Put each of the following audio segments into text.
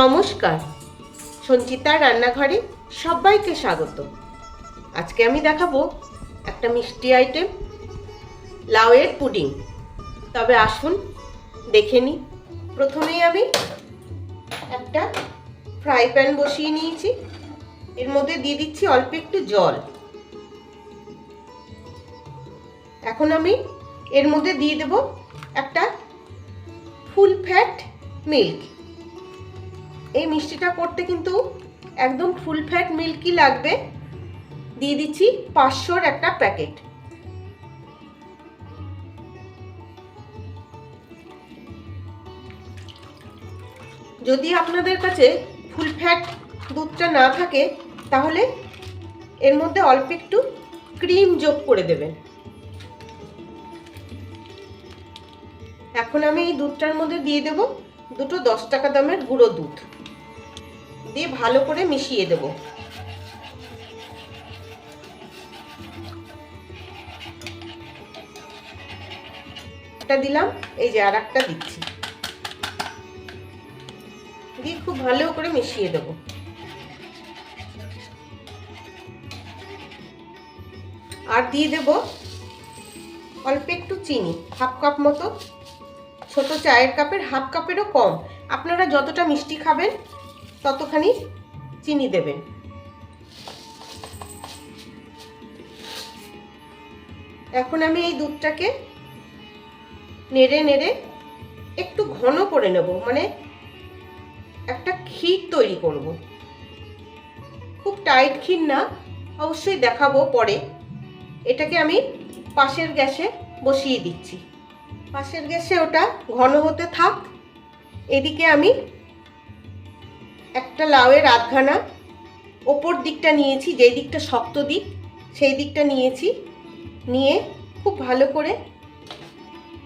নমস্কার। সঞ্চিতার রান্নাঘরে সবাইকে স্বাগত। আজকে আমি দেখাবো একটা মিষ্টি আইটেম, লাউয়ের পুডিং। তবে আসুন, দেখে নিই। প্রথমেই আমি একটা ফ্রাই প্যান বসিয়ে নিয়েছি। এর মধ্যে দিয়ে দিচ্ছি অল্প একটু জল। এখন আমি এর মধ্যে দিয়ে দেব একটা ফুল ফ্যাট মিল্ক। এই মিষ্টিটা করতে কিন্তু একদম ফুল ফ্যাট মিল্কই লাগবে। দিয়ে দিচ্ছি পাঁচশোর একটা প্যাকেট। যদি আপনাদের কাছে ফুল ফ্যাট দুধটা না থাকে, তাহলে এর মধ্যে অল্প একটু ক্রিম যোগ করে দেবেন। এখন আমি এই দুধটার মধ্যে দিয়ে দেব দুটো দশ টাকা দামের গুঁড়ো দুধ। দিয়ে ভালো করে মিশিয়ে দেব। একটা দিলাম, এই যে আর একটা দিচ্ছি। দিয়ে খুব ভালো করে মিশিয়ে দেব। আর দিয়ে দেব অল্প একটু চিনি, হাফ কাপ মতো। ছোট চায়ের কাপের, হাফ কাপেরও কম। আপনারা যতটা মিষ্টি খাবেন ততখানি চিনি দেবেন। এখন আমি এই দুধটাকে নেড়ে নেড়ে একটু ঘন করে নেব মানে একটা ক্ষীর তৈরি করব। খুব টাইট ক্ষীর না, অবশ্যই দেখাবো পরে। এটাকে আমি পাশের গ্যাসে বসিয়ে দিচ্ছি। পাশের গ্যাসে ওটা ঘন হতে থাক। এদিকে আমি একটা লাউয়ের আধখানা, ওপর দিকটা নিয়েছি, যেই দিকটা শক্ত দিক, সেই দিকটা নিয়েছি, নিয়ে খুব ভালো করে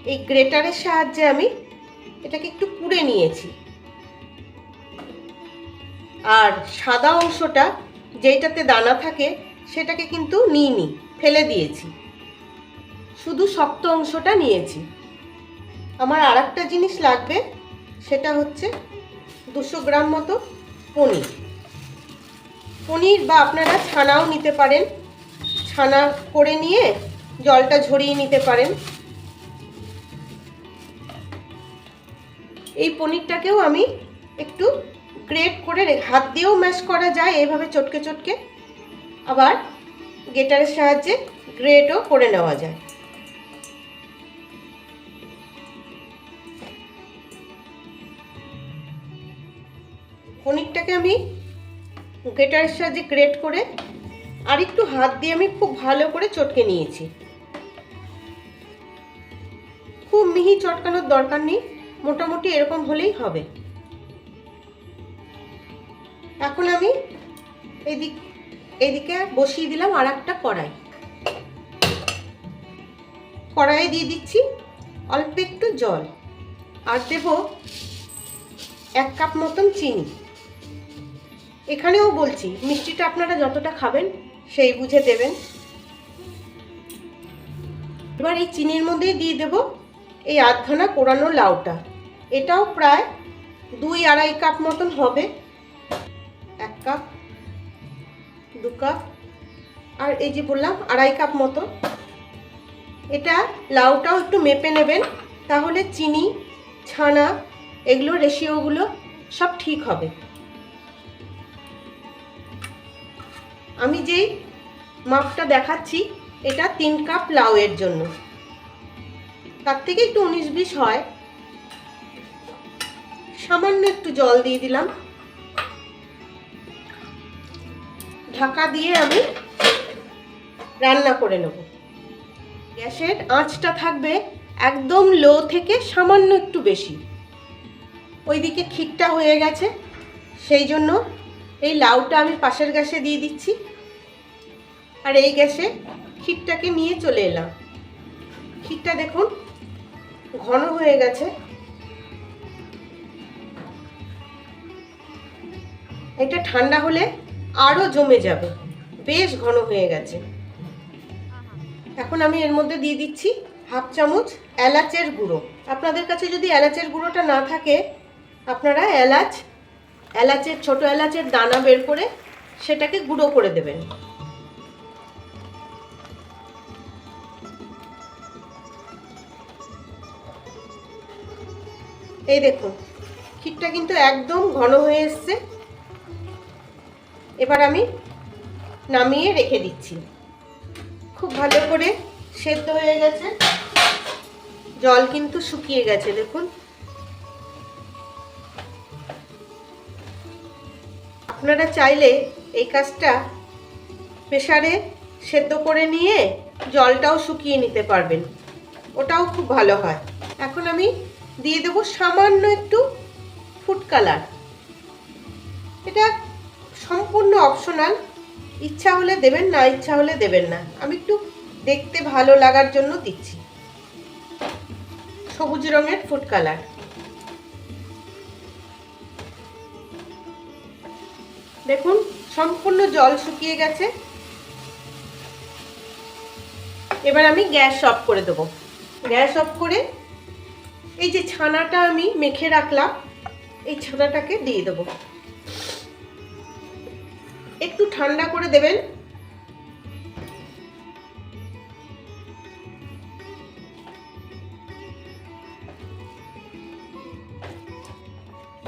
এই গ্রেটারের সাহায্যে আমি এটাকে একটু কুড়ে নিয়েছি। আর সাদা অংশটা যেইটাতে দানা থাকে, সেটাকে কিন্তু নিইনি ফেলে দিয়েছি। শুধু শক্ত অংশটা নিয়েছি। আমার আর জিনিস লাগবে, সেটা হচ্ছে দুশো গ্রাম মতো পনির। পনির বা আপনারা ছানাও নিতে পারেন। ছানা করে নিয়ে জলটা ঝরিয়ে নিতে পারেন। এই পনিরটাকেও আমি একটু গ্রেট করে হাত দিয়েও ম্যাশ করা যায় এইভাবে চটকে চটকে। আবার গেটারের সাহায্যে গ্রেটও করে নেওয়া যায়। পনিরটাকে আমি গ্রেটারের সাহায্যে গ্রেট করে আর একটু হাত দিয়ে আমি খুব ভালো করে চটকে নিয়েছি। খুব মিহি চটকানোর দরকার নেই, মোটামুটি এরকম হলেই হবে। এখন আমি এদিক, এদিকে বসিয়ে দিলাম আর একটা কড়াই। কড়াইয়ে দিয়ে দিচ্ছি অল্প একটু জল আর দেব এক কাপ মতন চিনি। এখানেও বলছি, মিষ্টিটা আপনারা যতটা খাবেন সেই বুঝে দেবেন। এবার এই চিনির মধ্যেই দিয়ে দেব এই আধখানা কোরানো লাউটা। এটাও প্রায় দুই আড়াই কাপ মতন হবে। এক কাপ, দু কাপ, আর এই যে বললাম আড়াই কাপ মতো এটা লাউটাও একটু মেপে নেবেন, তাহলে চিনি, ছানা, এগুলো রেশিওগুলো সব ঠিক হবে। আমি যেই মাপটা দেখাচ্ছি, এটা তিন কাপ লাউয়ের জন্য। তার থেকে একটু উনিশ বিশ হয়। সামান্য একটু জল দিয়ে দিলাম। ঢাকা দিয়ে আমি রান্না করে নেব। গ্যাসের আঁচটা থাকবে একদম লো থেকে সামান্য একটু বেশি। ওইদিকে ক্ষীরটা হয়ে গেছে, সেই জন্য এই লাউটা আমি পাশের গ্যাসে দিয়ে দিচ্ছি। আর এই গ্যাসে ক্ষীরটাকে নিয়ে চলে এলাম। ক্ষীরটা দেখুন, ঘন হয়ে গেছে। এটা ঠান্ডা হলে আরও জমে যাবে। বেশ ঘন হয়ে গেছে। এখন আমি এর মধ্যে দিয়ে দিচ্ছি হাফ চামচ এলাচের গুঁড়ো। আপনাদের কাছে যদি এলাচের গুঁড়োটা না থাকে, আপনারা এলাচ এলাচের, ছোট এলাচের দানা বের করে সেটাকে গুঁড়ো করে দেবেন। এই দেখুন, ক্ষীরটা কিন্তু একদম ঘন হয়ে এসছে। এবার আমি নামিয়ে রেখে দিচ্ছি। খুব ভালো করে সেদ্ধ হয়ে গেছে। জল কিন্তু শুকিয়ে গেছে, দেখুন। আপনারা চাইলে এই কাজটা প্রেশারে সেদ্ধ করে নিয়ে জলটাও শুকিয়ে নিতে পারবেন। ওটাও খুব ভালো হয়। এখন আমি দিয়ে দেবো সামান্য একটু ফুড কালার এটা সম্পূর্ণ অপশনাল ইচ্ছা হলে দেবেন, না ইচ্ছা হলে দেবেন না। আমি একটু দেখতে ভালো লাগার জন্য দিচ্ছি। সবুজ রঙের ফুড কালার দেখুন, সম্পূর্ণ জল শুকিয়ে গেছে। এবার আমি গ্যাস অফ করে দেবো। গ্যাস অফ করে এই যে ছানাটা আমি মেখে রাখলাম, এই ছানাটাকে দিয়ে দেবো। একটু ঠান্ডা করে দেবেন।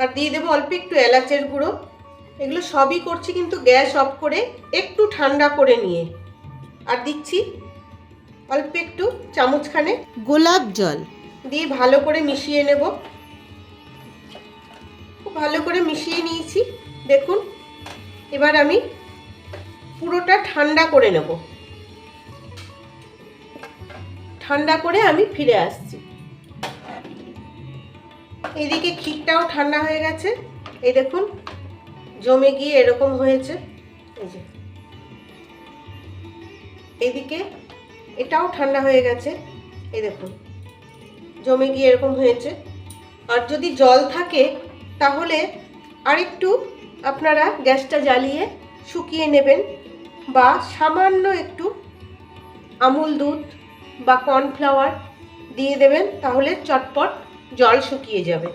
আর দিয়ে দেবো অল্প একটু এলাচের গুঁড়ো। এগুলো সবই করছি কিন্তু গ্যাস অফ করে একটু ঠান্ডা করে নিয়ে। আর দিচ্ছি অল্প একটু চামচখানে গোলাপ জল। দিয়ে ভালো করে মিশিয়ে নেব। খুব ভালো করে মিশিয়ে নিয়েছি। দেখুন, এবার আমি পুরোটা ঠান্ডা করে নেব। ঠান্ডা করে আমি ফিরে আসছি। এদিকে ক্ষীরটাও ঠান্ডা হয়ে গেছে। এই দেখুন জমে গিয়ে এরকম হয়েছে? এই যে। এদিকে এটাও ঠান্ডা হয়ে গেছে। এই দেখুন, জমে গিয়ে এরকম হয়েছে। আর যদি জল থাকে, তাহলে আরেকটু আপনারা গ্যাসটা জ্বালিয়ে শুকিয়ে নেবেন বা সামান্য একটু আমুল দুধ বা কর্নফ্লাওয়ার দিয়ে দেবেন, তাহলে চটপট জল শুকিয়ে যাবে।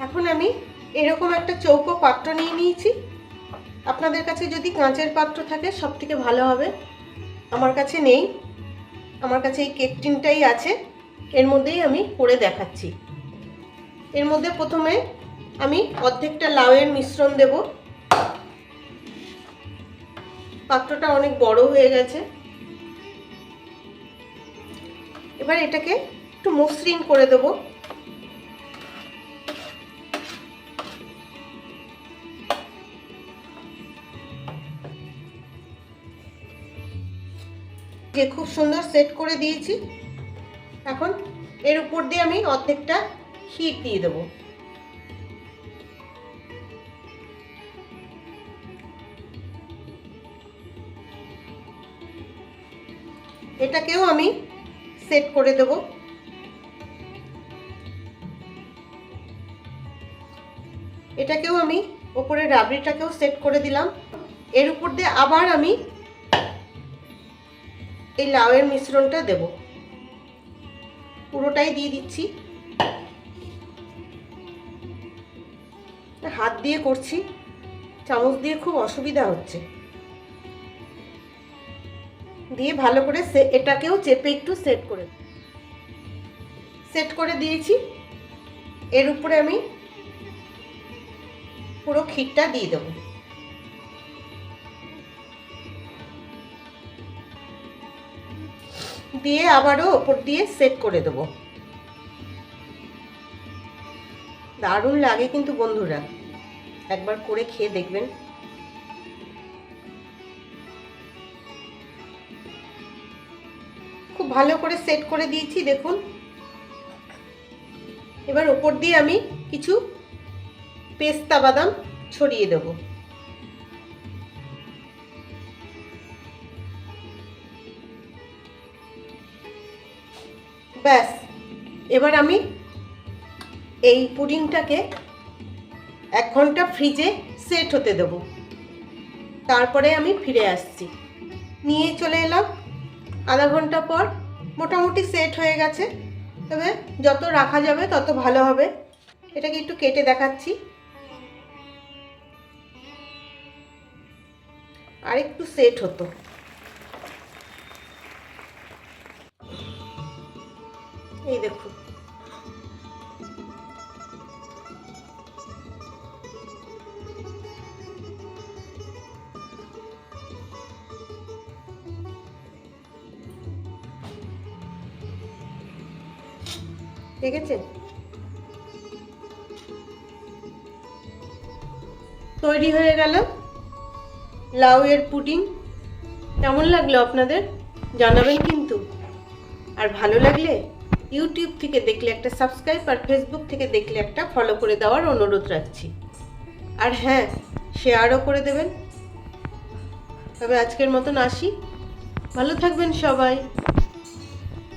এখন আমি এরকম একটা চৌকো পাত্র নিয়ে নিয়েছি। আপনাদের কাছে যদি কাঁচের পাত্র থাকে সব থেকে ভালো হবে। আমার কাছে নেই। আমার কাছে এই কেক টিনটাই আছে। এর মধ্যেই আমি করে দেখাচ্ছি। এর মধ্যে প্রথমে আমি অর্ধেকটা লাউয়ের মিশ্রণ দেব। পাত্রটা অনেক বড় হয়ে গেছে। এবার এটাকে একটু মসৃণ করে দেবো। যে খুব সুন্দর সেট করে দিয়েছি, এখন এর উপর দিয়ে আমি অর্ধেকটা হিট দিয়ে দেবো। এটাকেও আমি সেট করে দেব। এটাকেও আমি ওপরে রাবড়িটাকেও সেট করে দিলাম। এর উপর দিয়ে আবার আমি এই লাউয়ের মিশ্রণটা দেব। পুরোটাই দিয়ে দিচ্ছি। হাত দিয়ে করছি। চামচ দিয়ে খুব অসুবিধা হচ্ছে। দিয়ে ভালো করে এটাকেও চেপে একটু সেট করে। সেট করে দিয়েছি। এর উপরে আমি পুরো ক্ষীরটা দিয়ে দেবো। দিয়ে আবারও ওপর দিয়ে সেট করে দেব। দারুণ লাগে কিন্তু বন্ধুরা। একবার করে খেয়ে দেখবেন। খুব ভালো করে সেট করে দিয়েছি, দেখুন। এবার ওপর দিয়ে আমি কিছু পেস্তা বাদাম ছড়িয়ে দেবো। ব্যাস। এবার আমি এই পুডিংটাকে এক ঘণ্টা ফ্রিজে সেট হতে দেবো। তারপরে আমি ফিরে আসছি। নিয়ে চলে এলাম। আধা ঘণ্টা পর মোটামুটি সেট হয়ে গেছে। তবে যত রাখা যাবে তত ভালো হবে। এটাকে একটু কেটে দেখাচ্ছি। আর একটু সেট হতো। এই দেখুন দেখেছেন তৈরি হয়ে গেল লাউ এর পুডিং। কেমন লাগল আপনাদের? জানাবেন কিন্তু। আর ভালো লাগলে ইউটিউব থেকে দেখলে একটা সাবস্ক্রাইব আর ফেসবুক থেকে দেখলে একটা ফলো করে দেওয়ার অনুরোধ রাখছি। আর হ্যাঁ শেয়ারও করে দেবেন। তবে আজকের মতন আসি। ভালো থাকবেন সবাই।